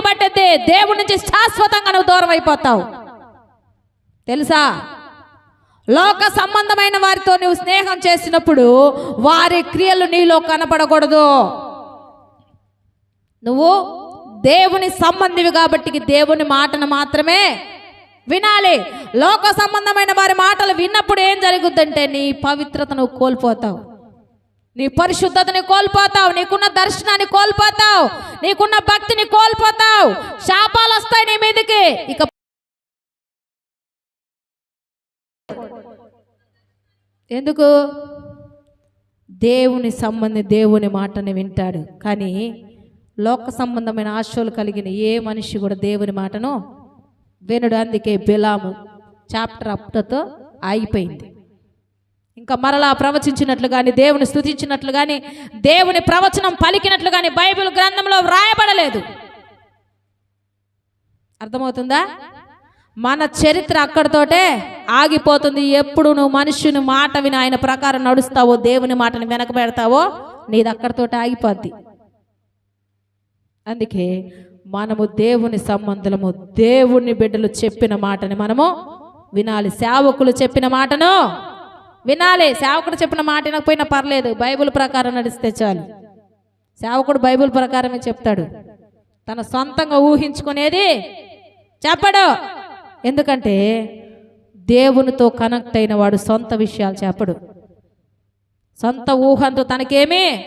పట్టిద్ది దేవుడి నుంచి శాశ్వతంగా నువ్వు దూరం అయిపోతావు. తెలుసా? లోక సంబంధమైన వారితో నువ్వు స్నేహం చేసినప్పుడు వారి క్రియలు నీలో కనపడకూడదు. నువ్వు దేవుని సంబంధివి కాబట్టి దేవుని మాటను మాత్రమే వినాలి. లోక సంబంధమైన వారి మాటలు విన్నప్పుడు ఏం జరుగుద్దంటే నీ పవిత్రతను కోల్పోతావు. నీ పరిశుద్ధతని కోల్పోతావు నీకున్న దర్శనాన్ని కోల్పోతావు నీకున్న భక్తిని కోల్పోతావు. శాపాలు వస్తాయి నీ మీదకి. ఇక ఎందుకు? దేవుని సంబంధి దేవుని మాటని వింటాడు. కానీ లోక సంబంధమైన ఆశలు కలిగిన ఏ మనిషి కూడా దేవుని మాటను వినడు. అందుకే బిలాము చాప్టర్ అప్టతో ఆగిపోయింది. ఇంకా మరలా ప్రవచించినట్లు కానీ దేవుని స్థుతించినట్లు కానీ దేవుని ప్రవచనం పలికినట్లు కానీ బైబిల్ గ్రంథంలో వ్రాయబడలేదు. అర్థమవుతుందా? మన చరిత్ర అక్కడితోటే ఆగిపోతుంది. ఎప్పుడు నువ్వు మనుషుని మాట విని ఆయన ప్రకారం నడుస్తావో దేవుని మాటని వెనక పెడతావో నీది అక్కడితోటే ఆగిపోద్ది. అందుకే మనము దేవుని సంబంధులము దేవుని బిడ్డలు చెప్పిన మాటని మనము వినాలి. సేవకులు చెప్పిన మాటను వినాలి. సేవకుడు చెప్పిన మాట వినకపోయినా పర్లేదు. బైబిల్ ప్రకారం నడిస్తే చాలు. సేవకుడు బైబిల్ ప్రకారమే చెప్తాడు. తన సొంతంగా ఊహించుకునేది చెప్పడు. ఎందుకంటే దేవునితో కనెక్ట్ అయిన వాడు సొంత విషయాలు చెప్పడు. సొంత ఊహంతో తనకేమీ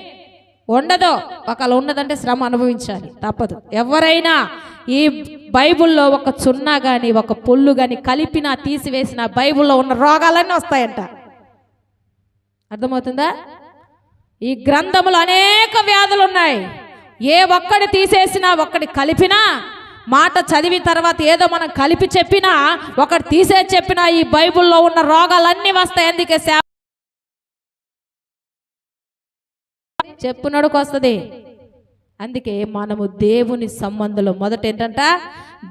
ఉండదు. ఒకళ్ళు ఉన్నదంటే శ్రమ అనుభవించాలి. తప్పదు. ఎవరైనా ఈ బైబిల్లో ఒక చున్నా కానీ ఒక పొల్లు కానీ కలిపినా తీసివేసిన బైబుల్లో ఉన్న రోగాలన్నీ వస్తాయంట. అర్థమవుతుందా? ఈ గ్రంథములు అనేక వ్యాధులు ఉన్నాయి ఏ ఒక్కడి తీసేసినా ఒక్కడి కలిపినా మాట చదివిన తర్వాత ఏదో మనం కలిపి చెప్పినా ఒకటి తీసే చెప్పినా ఈ బైబిల్లో ఉన్న రోగాలన్నీ వస్తాయి. అందుకే సేవ చెప్పునడుకు వస్తుంది. అందుకే మనము దేవుని సంబంధంలో మొదట ఏంటంట?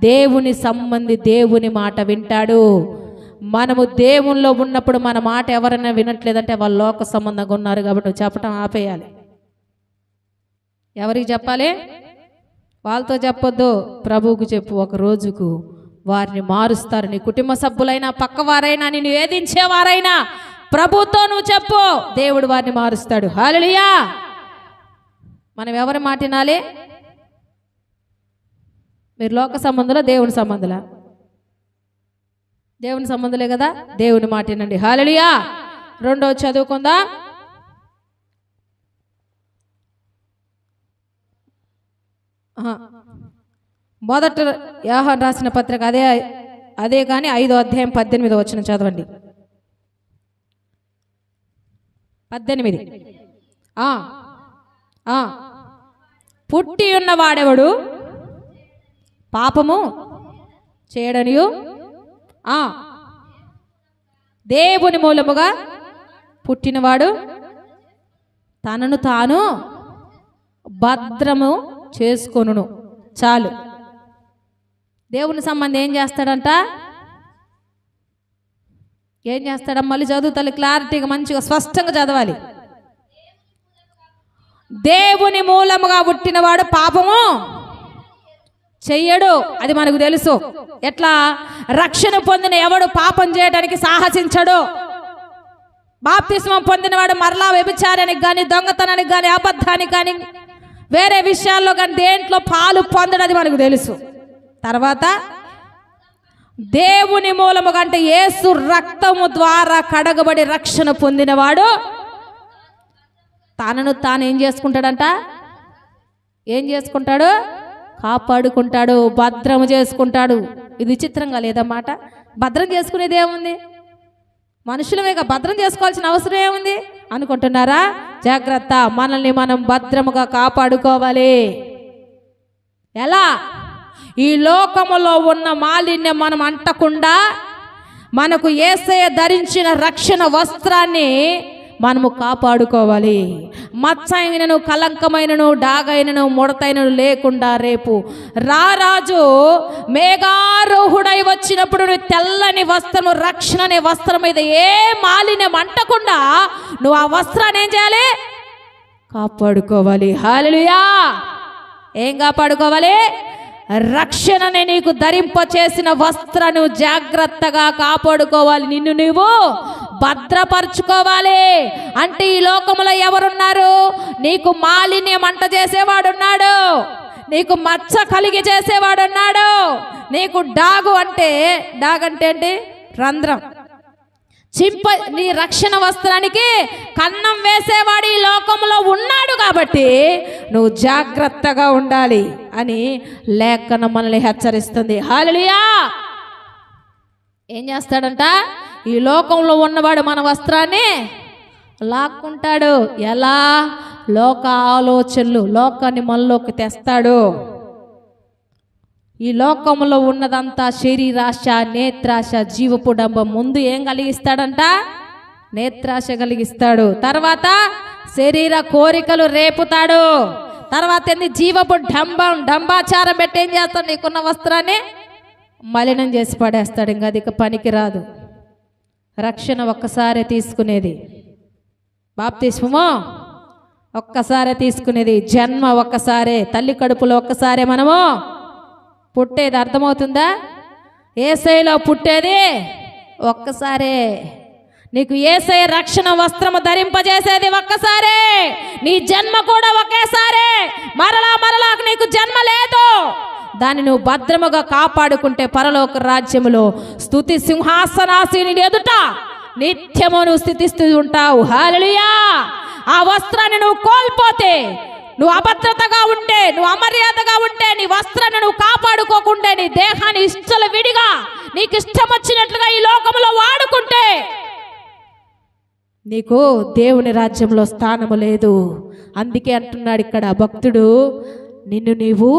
దేవుని సంబంధి దేవుని మాట వింటాడు. మనము దేవుల్లో ఉన్నప్పుడు మన మాట ఎవరైనా వినట్లేదంటే వాళ్ళు లోక సంబంధంగా ఉన్నారు కాబట్టి చెప్పడం చెప్పటం ఆపేయాలి. ఎవరికి చెప్పాలి? వాళ్ళతో చెప్పొద్దు. ప్రభువుకు చెప్పు. ఒక రోజుకు వారిని మారుస్తారు. నీ కుటుంబ సభ్యులైనా పక్కవారైనా నిన్ను వేధించేవారైనా ప్రభుతో నువ్వు చెప్పు. దేవుడు వారిని మారుస్తాడు. హాలలియా మనం ఎవరి మాట వినాలి? మీరు లోక సంబంధుల దేవుని సంబంధులా? దేవుని సంబంధలే కదా? దేవుని మాట వినండి. హాలలియా రెండో చదువుకుందా. మొదట యాహాన్ రాసిన పత్రిక అదే అదే కానీ ఐదో అధ్యాయం పద్దెనిమిది వచ్చిన చదవండి. పద్దెనిమిది. పుట్టి ఉన్న వాడెవడు? పాపము చేయడనియు దేవుని మూలముగా పుట్టినవాడు తనను తాను భద్రము చేసుకొను చాలు. దేవుని సంబంధం ఏం చేస్తాడంట? ఏం చేస్తాడ మళ్ళీ చదువుతాలి క్లారిటీగా మంచిగా స్పష్టంగా చదవాలి. దేవుని మూలముగా పుట్టినవాడు పాపము. చెయ్యడు. అది మనకు తెలుసు. ఎట్లా? రక్షణ పొందిన ఎవడు పాపం చేయడానికి సాహసించడు. బాప్తిస్మం పొందినవాడు మరలా వ్యభిచారానికి కానీ దొంగతనానికి కానీ అబద్ధానికి కానీ వేరే విషయాల్లో కానీ దేంట్లో పాలు పొందడం అది మనకు తెలుసు. తర్వాత దేవుని మూలము కంటే యేసు రక్తము ద్వారా కడగబడి రక్షణ పొందినవాడు తనను తాను ఏం చేసుకుంటాడంట? ఏం చేసుకుంటాడు? కాపాడుకుంటాడు భద్రము చేసుకుంటాడు. ఇది విచిత్రంగా లేదన్నమాట భద్రం చేసుకునేది ఏముంది? మనుషులమేగా భద్రం చేసుకోవాల్సిన అవసరం ఏముంది? అనుకుంటున్నారా? జాగ్రత్త మనల్ని మనం భద్రముగా కాపాడుకోవాలి. ఎలా? ఈ లోకములో ఉన్న మాలిన్యం మనం అంటకుండా మనకు ఏసయ ధరించిన రక్షణ వస్త్రాన్ని మనము కాపాడుకోవాలి. మచ్చైనను కలంకమైనను డాగైనను ముడతైనను లేకుండా రేపు రారాజు మేఘారోహుడై వచ్చినప్పుడు నువ్వు తెల్లని వస్త్రము రక్షణ అనే వస్త్రం మీద ఏ మాలిన్యం అంటకుండా నువ్వు ఆ వస్త్రాన్ని ఏం చేయాలి? కాపాడుకోవాలి. హాలలుయా ఏం కాపాడుకోవాలి? రక్షణని నీకు ధరింప చేసిన వస్త్రను జాగ్రత్తగా కాపాడుకోవాలి. నిన్ను నువ్వు భద్రపరుచుకోవాలి. అంటే ఈ లోకంలో ఎవరున్నారు? నీకు మాలిన్యం అంట చేసేవాడున్నాడు. నీకు మచ్చ కలిగి చేసేవాడున్నాడు. నీకు డాగు అంటే డాగ్ అంటే ఏంటి? రంధ్రం. చింప నీ రక్షణ వస్త్రానికి కన్నం వేసేవాడు ఈ లోకంలో ఉన్నాడు కాబట్టి నువ్వు జాగ్రత్తగా ఉండాలి అని లేఖన మనల్ని హెచ్చరిస్తుంది. హాలియా ఏం చేస్తాడంట? ఈ లోకంలో ఉన్నవాడు మన వస్త్రాన్ని లాక్కుంటాడు. ఎలా? లోక ఆలోచనలు లోకాన్ని మనలోకి తెస్తాడు. ఈ లోకంలో ఉన్నదంతా శరీరాశ నేత్రాశ జీవపు డంబం ముందు ఏం కలిగిస్తాడంట? నేత్రాశ కలిగిస్తాడు. తర్వాత శరీర కోరికలు రేపుతాడు. తర్వాత ఏంది? జీవపు డంబం డంబాచారం పెట్టి ఏం చేస్తాడు? నీకున్న వస్త్రాన్ని మలినం చేసి పడేస్తాడు. ఇంకా అది ఇక పనికి రాదు. రక్షణ ఒక్కసారే తీసుకునేది. బాప్తిస్మో ఒక్కసారే తీసుకునేది. జన్మ ఒక్కసారే. తల్లి కడుపులో ఒక్కసారే మనము పుట్టేది అర్థమవుతుందా? ఏసైలో పుట్టేది? ఒక్కసారే. నీకు ఏసై రక్షణ వస్త్రము ధరింపజేసేది ఒక్కసారే. నీ జన్మ కూడా ఒకేసారే. మరలా మరలా నీకు జన్మ లేదు. దాన్ని నువ్వు భద్రముగా కాపాడుకుంటే పరలోక రాజ్యములో స్తుతి సింహాసనాసీని ఎదుట నిత్యము నువ్వు స్థితిస్తూ ఉంటావు. హాలలుయా ఆ వస్త్రాన్ని నువ్వు కోల్పోతే నువ్వు అభద్రతగా ఉంటే నువ్వు అమర్యాదగా ఉంటే నీ వస్త్రాన్ని నువ్వు కాపాడుకోకుంటే నీ దేహాన్ని ఇష్టల విడిగా నీకు ఇష్టం వచ్చినట్లుగా ఈ లోకంలో వాడుకుంటే నీకు దేవుని రాజ్యంలో స్థానము లేదు. అందుకే అంటున్నాడు ఇక్కడ భక్తుడు నిన్ను నీవు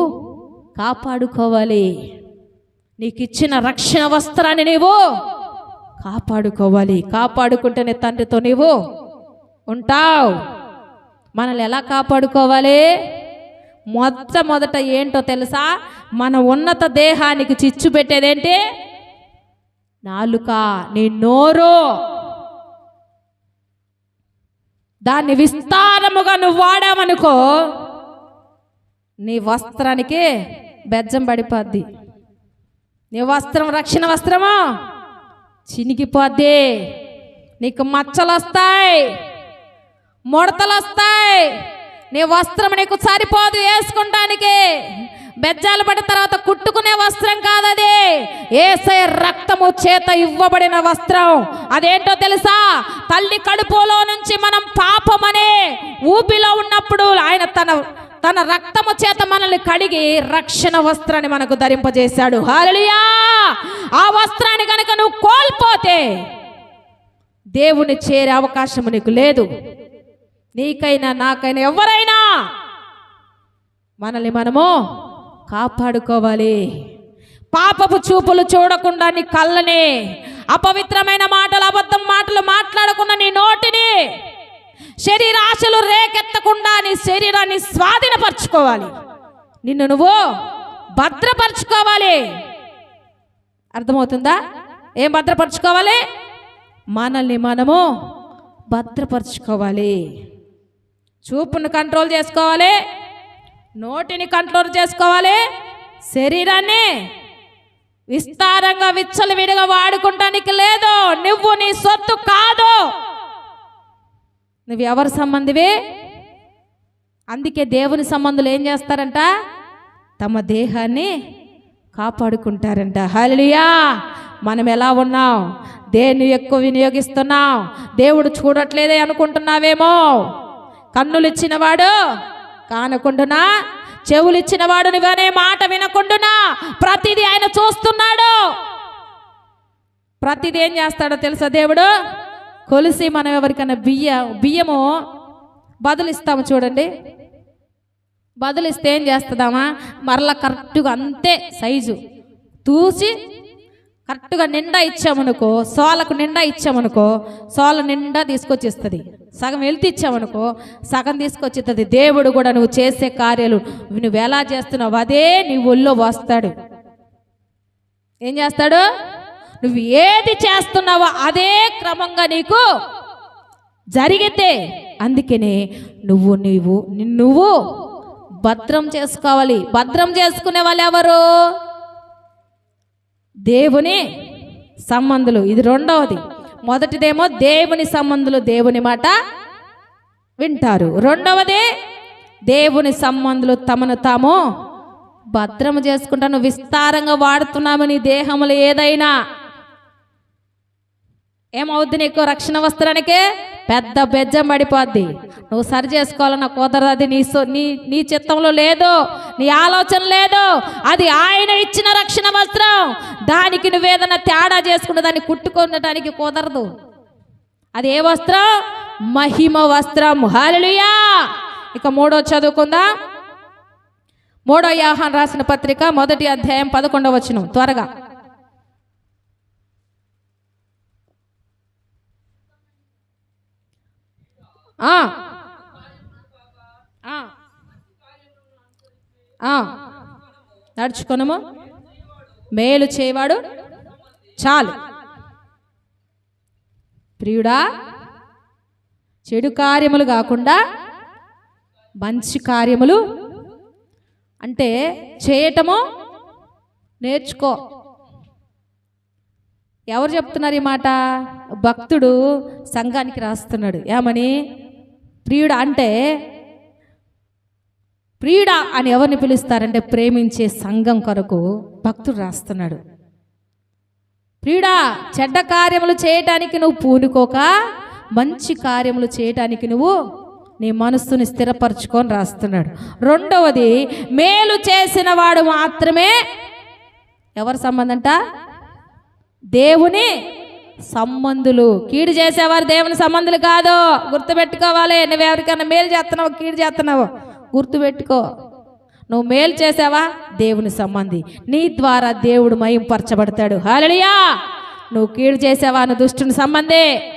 కాపాడుకోవాలి. నీకు ఇచ్చిన రక్షణ వస్త్రాన్ని నీవు కాపాడుకోవాలి. కాపాడుకుంటేనే తండ్రితో నీవు ఉంటావు. మనల్ని ఎలా కాపాడుకోవాలి? మొట్టమొదట ఏంటో తెలుసా? మన ఉన్నత దేహానికి చిచ్చు పెట్టేదేంటి? నాలుక నీ నోరు. దాన్ని విస్తారముగా నువ్వు వాడామనుకో నీ వస్త్రానికి బెజ్జం పడిపోద్ది. నీ వస్త్రం రక్షణ వస్త్రమా? చినిగిపోద్ది. నీకు మచ్చలు వస్తాయి ముడతలు వస్తాయి. నీ వస్త్రం నీకు సరిపోదు వేసుకుంటానికి. బెజ్జాలు పడిన తర్వాత కుట్టుకునే వస్త్రం కాదది ఏసై రక్తము చేత ఇవ్వబడిన వస్త్రం. అదేంటో తెలుసా? తల్లి కడుపులో నుంచి మనం పాపమనే ఊపిలో ఉన్నప్పుడు ఆయన తన తన రక్తము చేత మనల్ని కడిగి రక్షణ వస్త్రాన్ని మనకు ధరింపజేశాడు. హాలలియా ఆ వస్త్రాన్ని కనుక నువ్వు కోల్పోతే దేవుని చేరే అవకాశం నీకు లేదు. నీకైనా నాకైనా ఎవరైనా మనల్ని మనము కాపాడుకోవాలి. పాపపు చూపులు చూడకుండా నీ కళ్ళని అపవిత్రమైన మాటలు అబద్ధం మాటలు మాట్లాడకుండా నీ నోటిని శరీరాశలు రేకెత్తకుండా నీ శరీరాన్ని స్వాధీనపరచుకోవాలి. నిన్ను నువ్వు భద్రపరచుకోవాలి. అర్థమవుతుందా? ఏం భద్రపరచుకోవాలి? మనల్ని మనము భద్రపరచుకోవాలి. చూపును కంట్రోల్ చేసుకోవాలి నోటిని కంట్రోల్ చేసుకోవాలి శరీరాన్ని విస్తారంగా విచ్చలు విడిగా వాడుకుంటానికి లేదు. నువ్వు నీ సొత్తు కాదు. నువ్వు ఎవరి సంబంధివి? అందుకే దేవుని సంబంధులు ఏం చేస్తారంట? తమ దేహాన్ని కాపాడుకుంటారంట. హలియా మనం ఎలా ఉన్నాం? దేన్ని ఎక్కువ వినియోగిస్తున్నాం? దేవుడు చూడట్లేదే అనుకుంటున్నావేమో? కన్నులు ఇచ్చినవాడు కానకుండునా? చెవులు ఇచ్చినవాడు నువ్వనే మాట వినకుండునా? ప్రతిదీ ఆయన చూస్తున్నాడు. ప్రతిదీ ఏం చేస్తాడో తెలుసా దేవుడు? కొలిసి మనం ఎవరికైనా బియ్య బియ్యము బదులిస్తాము చూడండి. బదులిస్తే ఏం చేస్తుందామా? మరలా కరెక్ట్గా అంతే సైజు. తూసి కరెక్ట్గా నిండా ఇచ్చామనుకో సోలకు నిండా ఇచ్చామనుకో సోల నిండా తీసుకొచ్చేస్తుంది. సగం వెళ్తి ఇచ్చామనుకో సగం తీసుకొచ్చి దేవుడు కూడా నువ్వు చేసే కార్యాలు నువ్వు ఎలా చేస్తున్నావు అదే నీ ఒళ్ళో వస్తాడు. ఏం చేస్తాడు? నువ్వు ఏది చేస్తున్నావో అదే క్రమంగా నీకు జరిగితే అందుకనే నువ్వు నీవు నువ్వు భద్రం చేసుకోవాలి. భద్రం చేసుకునే వాళ్ళు ఎవరు? దేవుని సంబంధులు. ఇది రెండవది. మొదటిదేమో దేవుని సంబంధులు దేవుని మాట వింటారు. రెండవది దేవుని సంబంధులు తమను తాము భద్రము చేసుకుంటాను విస్తారంగా వాడుతున్నాము నీ దేహములు ఏదైనా. ఏమవుద్ది నీకు రక్షణ వస్త్రానికే? పెద్ద బెజ్జం పడిపోద్ది నువ్వు సరి చేసుకోవాలన్న కుదరదు. అది నీ సో నీ నీ చిత్తంలో లేదు. నీ ఆలోచన లేదు. అది ఆయన ఇచ్చిన రక్షణ వస్త్రం దానికి నువ్వేదన్నా తేడా చేసుకుంటే దాన్ని కుట్టుకుండటానికి కుదరదు. అది ఏ వస్త్రం? మహిమ వస్త్రం. హల్లెలూయా! ఇక మూడో చదువుకుందా. మూడో యాహాన్ రాసిన పత్రిక మొదటి అధ్యాయం పదకొండవ వచనం. త్వరగా ఆ. ఆ. ఆ. నడుచుకొనము? మేలు చేయవాడు చాలు. ప్రియుడా చెడు కార్యములు కాకుండా మంచి కార్యములు అంటే చేయటము నేర్చుకో. ఎవరు చెప్తున్నారు ఈ మాట? భక్తుడు సంఘానికి రాస్తున్నాడు. ఏమని? ప్రియుడ అంటే ప్రియుడ అని ఎవరిని పిలుస్తారంటే ప్రేమించే సంఘం కొరకు భక్తుడు రాస్తున్నాడు. ప్రియుడా చెడ్డ కార్యములు చేయటానికి నువ్వు పూనుకోక మంచి కార్యములు చేయటానికి నువ్వు నీ మనస్సుని స్థిరపరచుకొని రాస్తున్నాడు. రెండవది మేలు చేసిన వాడు మాత్రమే ఎవరి సంబంధంట? దేవుని సంబంధులు. కీడు చేసేవారు దేవుని సంబంధులు కాదు. గుర్తుపెట్టుకోవాలి. నువ్వు ఎవరికైనా మేలు చేస్తున్నావు కీడు చేస్తున్నావు గుర్తుపెట్టుకో. నువ్వు మేలు చేసావా? దేవుని సంబంధి. నీ ద్వారా దేవుడు మయంపరచబడతాడు హాలలియా నువ్వు కీడు చేసావా? నువ్వు దుష్టుని సంబంధే.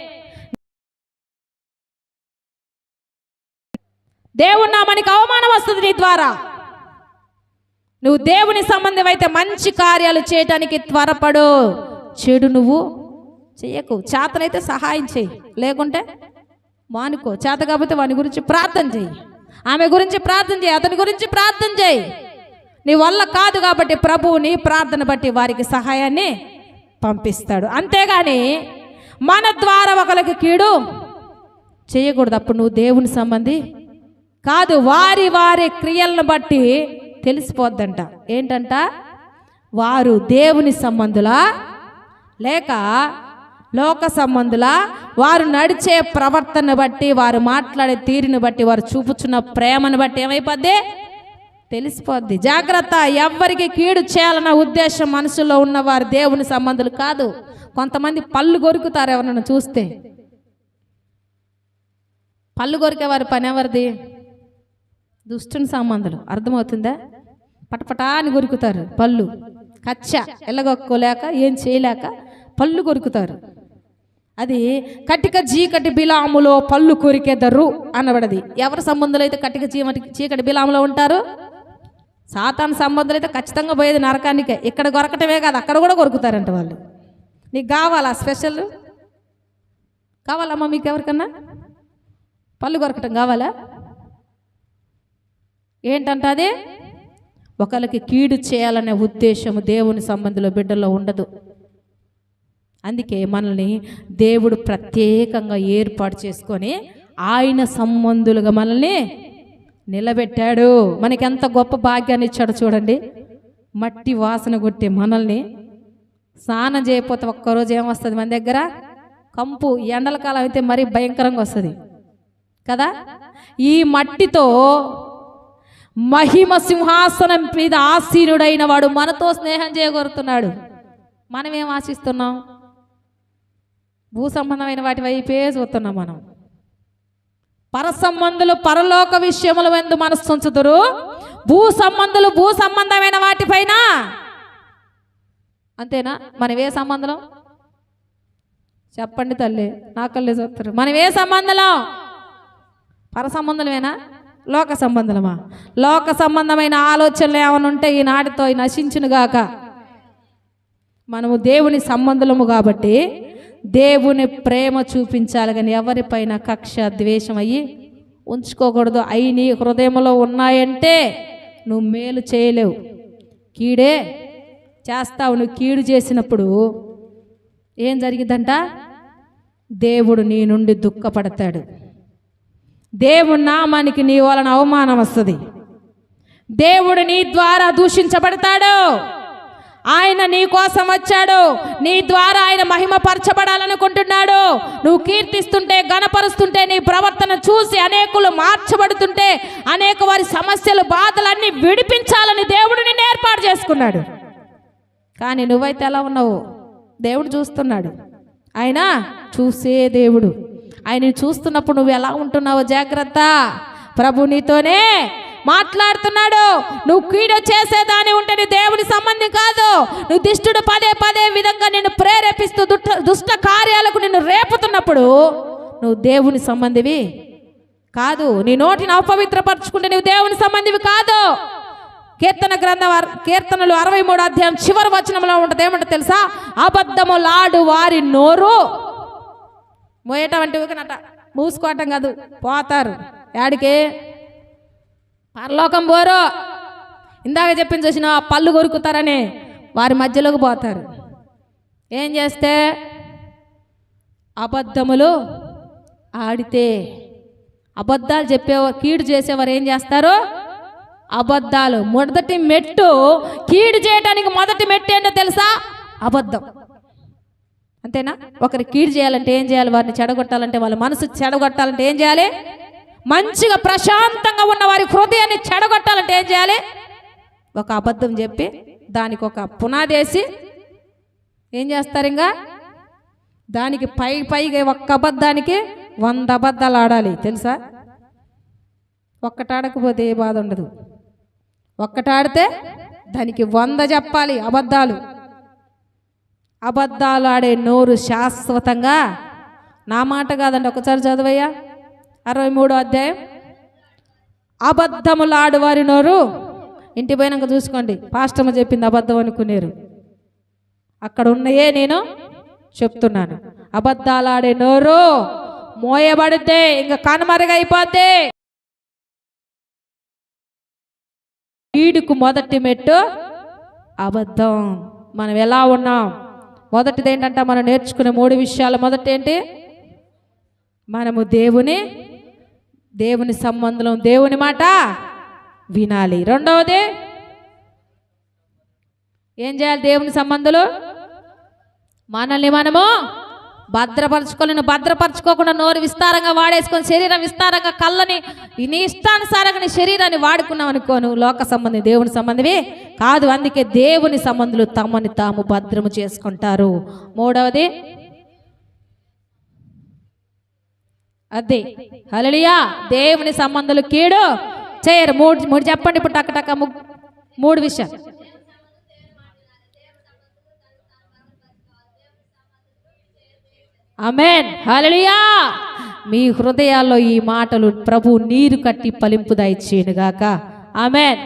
దేవుడు నామానికి అవమానం వస్తుంది నీ ద్వారా. నువ్వు దేవుని సంబంధం అయితే మంచి కార్యాలు చేయటానికి త్వరపడు. చెడు నువ్వు చెయ్యకు. చేతనైతే సహాయం చేయి లేకుంటే మానుకో. చేత కాకపోతే వాని గురించి ప్రార్థన చేయి ఆమె గురించి ప్రార్థన చేయి అతని గురించి ప్రార్థన చేయి నీ వల్ల కాదు కాబట్టి ప్రభువుని ప్రార్థన బట్టి వారికి సహాయాన్ని పంపిస్తాడు. అంతేగాని మన ద్వారా ఒకరికి కీడు చేయకూడదు అప్పుడు నువ్వు దేవుని సంబంధి కాదు వారి వారి క్రియలను బట్టి తెలిసిపోద్దంట. ఏంటంట? వారు దేవుని సంబంధులా లేక లోక సంబంధుల వారు నడిచే ప్రవర్తన బట్టి వారు మాట్లాడే తీరుని బట్టి వారు చూపుచున్న ప్రేమను బట్టి ఏమైపోద్ది? తెలిసిపోద్ది. జాగ్రత్త. ఎవ్వరికి కీడు చేయాలన్న ఉద్దేశం మనసులో ఉన్న వారు దేవుని సంబంధులు కాదు. కొంతమంది పళ్ళు కొరుకుతారు ఎవరన్నా చూస్తే. పళ్ళు కొరికే వారి పని ఎవరిది? దుష్టుని సంబంధాలు. అర్థమవుతుందా? పటపటా అని కొరుకుతారు పళ్ళు. కచ్చ ఎల్లగొక్కోలేక ఏం చేయలేక పళ్ళు కొరుకుతారు అది కటిక చీకటి బిలాములో పళ్ళు కొరికెదరు అనబడది. ఎవరి సంబంధాలు అయితే కటిక చీమటి చీకటి బిలాములో ఉంటారు? సాతాన్ సంబంధాలు అయితే ఖచ్చితంగా పోయేది నరకానికే. ఇక్కడ కొరకటమే కాదు అక్కడ కూడా కొరుకుతారంట వాళ్ళు. నీకు కావాలా స్పెషల్? కావాలమ్మా మీకు ఎవరికన్నా? పళ్ళు కొరకటం కావాలా? ఏంటంట అది? ఒకరికి కీడు చేయాలనే ఉద్దేశం దేవుని సంబంధిలో బిడ్డలో ఉండదు. అందుకే మనల్ని దేవుడు ప్రత్యేకంగా ఏర్పాటు చేసుకొని ఆయన సంబంధులుగా మనల్ని నిలబెట్టాడు. మనకి ఎంత గొప్ప భాగ్యాన్ని ఇచ్చాడు చూడండి. మట్టి వాసన కొట్టే మనల్ని. స్నానం చేయకపోతే ఒక్కరోజు ఏమొస్తుంది మన దగ్గర? కంపు. ఎండల కాలం అయితే మరీ భయంకరంగా వస్తుంది. కదా? ఈ మట్టితో మహిమ సింహాసనం మీద ఆసీనుడైన వాడు మనతో స్నేహం చేయగోరుతున్నాడు. మనం ఏం ఆశిస్తున్నాం? భూ సంబంధమైన వాటి వైపే చూస్తున్నాం మనం. పర సంబంధులు పరలోక విషయముల ఎందు మనస్సు ఉంచుదురు భూ సంబంధులు భూ సంబంధమైన వాటిపైన అంతేనా? మనం ఏ సంబంధం చెప్పండి తల్లి నాకల్లే చూస్తారు మనం ఏ సంబంధం పర సంబంధమేనా లోక సంబంధమా లోక సంబంధమైన ఆలోచనలు ఏమైనా ఉంటే ఈనాటితో నశించునుగాక. మనము దేవుని సంబంధులము కాబట్టి దేవుని ప్రేమ చూపించాలి కానీ ఎవరిపైన కక్ష ద్వేషం అయ్యి ఉంచుకోకూడదు. అయి నీ హృదయంలో ఉన్నాయంటే నువ్వు మేలు చేయలేవు. కీడే చేస్తావు. నువ్వు కీడు చేసినప్పుడు ఏం జరిగిందంట దేవుడు నీ నుండి దుఃఖపడతాడు. దేవుడి నామానికి నీ వలన అవమానం వస్తుంది. దేవుడు నీ ద్వారా దూషించబడతాడు. ఆయన నీ కోసం వచ్చాడు. నీ ద్వారా ఆయన మహిమపరచబడాలనుకుంటున్నాడు. నువ్వు కీర్తిస్తుంటే గణపరుస్తుంటే నీ ప్రవర్తన చూసి అనేకులు మార్చబడుతుంటే అనేక వారి సమస్యలు బాధలన్నీ విడిపించాలని దేవుడు నిన్ను ఏర్పాటు చేసుకున్నాడు. కానీ నువ్వైతే ఎలా ఉన్నావు? దేవుడు చూస్తున్నాడు. ఆయన చూసే దేవుడు. ఆయన చూస్తున్నప్పుడు నువ్వు ఎలా ఉంటున్నావో జాగ్రత్త. ప్రభు నీతోనే మాట్లాడుతున్నాడు. నువ్వు కీడు చేసేదాని ఉంటే నీ దేవుని సంబంధం కాదు. నువ్వు దిష్టుడు పదే పదే విధంగా నిన్ను ప్రేరేపిస్తూ దుష్ట దుష్ట కార్యాలకు నిన్ను రేపుతున్నప్పుడు నువ్వు దేవుని సంబంధివి కాదు. నీ నోటిని అపవిత్రపరచుకుంటే నువ్వు దేవుని సంబంధివి కాదు. కీర్తన గ్రంథం కీర్తనలు అరవై మూడు అధ్యాయం చివరి వచనంలో ఉంటుంది. ఏమంటే తెలుసా? అబద్ధములాడు వారి నోరు. మోయటం అంటే నట మూసుకోవటం కాదు. పోతారు. యాడికి? పరలోకం పోరు. ఇందాక చెప్పింది చూసిన పళ్ళు కొరుకుతారని వారి మధ్యలోకి పోతారు. ఏం చేస్తే? అబద్ధములు ఆడితే. అబద్ధాలు చెప్పే కీడు చేసేవారు ఏం చేస్తారు? అబద్ధాలు. మొదటి మెట్టు కీడు చేయడానికి మొదటి మెట్టు ఏంటో తెలుసా? అబద్ధం. అంతేనా? ఒకరి కీడు చేయాలంటే ఏం చేయాలి? వారిని చెడగొట్టాలంటే వాళ్ళ మనసు చెడగొట్టాలంటే ఏం చేయాలి? మంచిగా ప్రశాంతంగా ఉన్న వారి హృదయాన్ని చెడగొట్టాలంటే ఏం చేయాలి? ఒక అబద్ధం చెప్పి దానికి ఒక పునాది వేసి ఏం చేస్తారు ఇంకా? దానికి పై పైగా ఒక్క అబద్ధానికి వంద అబద్ధాలు ఆడాలి తెలుసా? ఒక్కటాడకపోతే ఏ బాధ ఉండదు. ఒక్కటాడితే దానికి వంద చెప్పాలి అబద్ధాలు. అబద్ధాలు ఆడే నోరు శాశ్వతంగా. నా మాట కాదండి ఒకసారి చదివయ్యా. అరవై మూడో అధ్యాయం. అబద్ధములు ఆడవారి నోరు ఇంటి పోయినాక చూసుకోండి. పాస్టమ్మ చెప్పింది అబద్ధం అనుకునేరు. అక్కడ ఉన్నయే నేను చెప్తున్నాను. అబద్ధాలాడే నోరు మోయబడితే ఇంకా కనుమరుగైపోతే. వీడుకు మొదటి మెట్టు అబద్ధం. మనం ఎలా ఉన్నాం? మొదటిది ఏంటంటే మనం నేర్చుకునే మూడు విషయాలు. మొదటి ఏంటి? మనము దేవుని దేవుని సంబంధం దేవుని మాట వినాలి. రెండవది ఏం చేయాలి దేవుని సంబంధులు? మనల్ని మనము భద్రపరచుకోలేను. భద్రపరచుకోకుండా నోరు విస్తారంగా వాడేసుకొని శరీరం విస్తారంగా కళ్ళని నీ ఇష్టానుసారంగా నీ శరీరాన్ని వాడుకున్నావు అనుకో నువ్వు లోక సంబంధి దేవుని సంబంధివి కాదు. అందుకే దేవుని సంబంధులు తమని తాము భద్రము చేసుకుంటారు. మూడవది అదే. హలలియా దేవుని సంబంధాలు కీడు చేయరు. మూడు మూడు చెప్పండి ఇప్పుడు టక్క టక్క మూడు విషయాలు. అమెన్ హలడియా మీ హృదయాల్లో ఈ మాటలు ప్రభు నీరు కట్టి పలింపు దయచేయనుగాక. ఆమెన్.